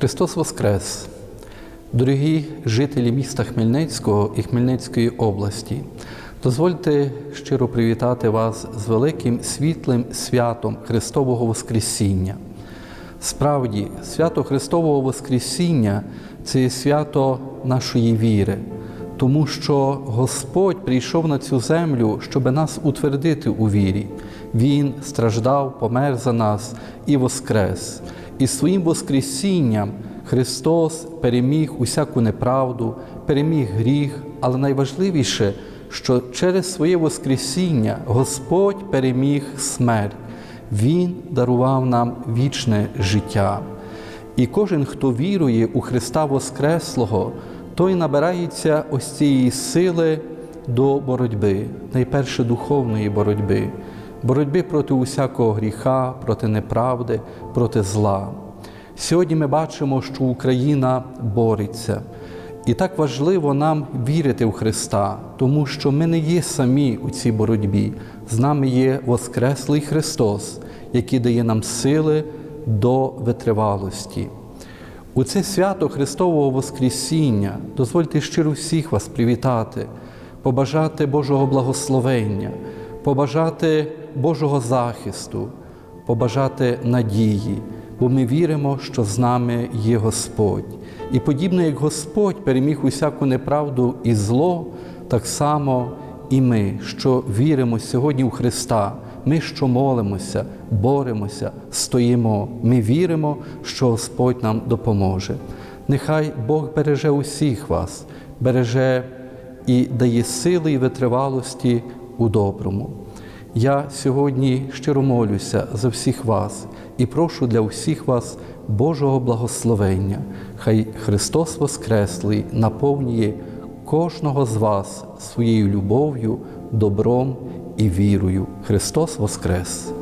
Христос Воскрес! Дорогі жителі міста Хмельницького і Хмельницької області, дозвольте щиро привітати вас з великим світлим святом Христового Воскресіння. Справді, свято Христового Воскресіння це свято нашої віри, тому що Господь прийшов на цю землю, щоб нас утвердити у вірі. Він страждав, помер за нас і воскрес. І своїм Воскресінням Христос переміг усяку неправду, переміг гріх, але найважливіше, що через своє Воскресіння Господь переміг смерть. Він дарував нам вічне життя. І кожен, хто вірує у Христа Воскреслого, той набирається ось цієї сили до боротьби, найперше духовної боротьби, боротьби проти усякого гріха, проти неправди, проти зла. Сьогодні ми бачимо, що Україна бореться. І так важливо нам вірити в Христа, тому що ми не є самі у цій боротьбі. З нами є Воскреслий Христос, який дає нам сили до витривалості. У це свято Христового Воскресіння дозвольте щиро всіх вас привітати, побажати Божого благословення, побажати Божого захисту, побажати надії, бо ми віримо, що з нами є Господь. І подібно як Господь переміг усяку неправду і зло, так само і ми, що віримо сьогодні в Христа, ми, що молимося, боремося, стоїмо, ми віримо, що Господь нам допоможе. Нехай Бог береже усіх вас, береже і дає сили і витривалості у доброму. Я сьогодні щиро молюся за всіх вас і прошу для всіх вас Божого благословення. Хай Христос Воскреслий наповнює кожного з вас своєю любов'ю, добром і вірою. Христос Воскрес!